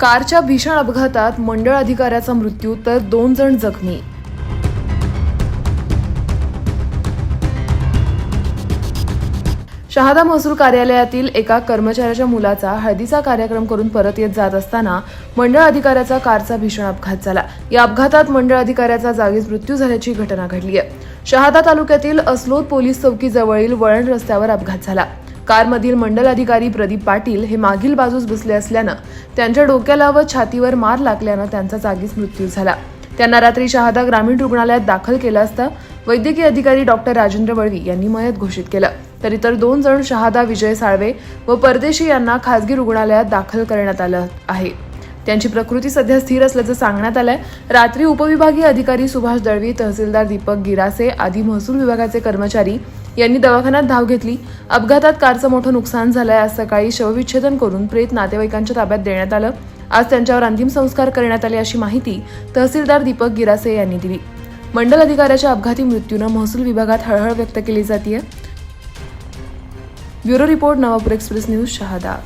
कारच्या भीषण अपघातात मंडळ अधिकाऱ्याचा मृत्यू तर दोन जण जखमी. शहादा महसूल कार्यालयातील एका कर्मचाऱ्याच्या मुलाचा हळदीचा कार्यक्रम करून परत येत जात असताना मंडळ अधिकाऱ्याचा कारचा भीषण अपघात झाला. या अपघातात मंडळ अधिकाऱ्याचा जागीच मृत्यू झाल्याची घटना घडली आहे शहादा तालुक्यातील असलोद पोलीस चौकीजवळील वळण रस्त्यावर अपघात झाला. कारमधील मंडल अधिकारी प्रदीप पाटील हे मागील बाजूस बसले असल्यानं त्यांच्या डोक्याला व छातीवर मार लागल्यानं त्यांचा जागीच मृत्यू झाला. त्यांना रात्री शहादा ग्रामीण रुग्णालयात दाखल केलं असता. वैद्यकीय अधिकारी डॉक्टर राजेंद्र वळवी यांनी मयत घोषित केलं. तर इतर दोन जण शहादा विजय साळवे व परदेशी यांना खासगी रुग्णालयात दाखल करण्यात आलं आहे. त्यांची प्रकृती सध्या स्थिर असल्याचं सांगण्यात आलंय. रात्री उपविभागीय अधिकारी सुभाष दळवी तहसीलदार दीपक गिरासे आदी महसूल विभागाचे कर्मचारी यांनी दवाखान्यात धाव घेतली. अपघातात कारचं मोठं नुकसान झालंय. आज सकाळी शवविच्छेदन करून प्रेत नातेवाईकांच्या ताब्यात देण्यात आलं. आज त्यांच्यावर अंतिम संस्कार करण्यात आले अशी माहिती तहसीलदार दीपक गिरासे यांनी दिली. मंडल अधिकाऱ्याच्या अपघाती मृत्यूनं महसूल विभागात हळहळ व्यक्त केली जाते bureau report Navapur express news Shahada.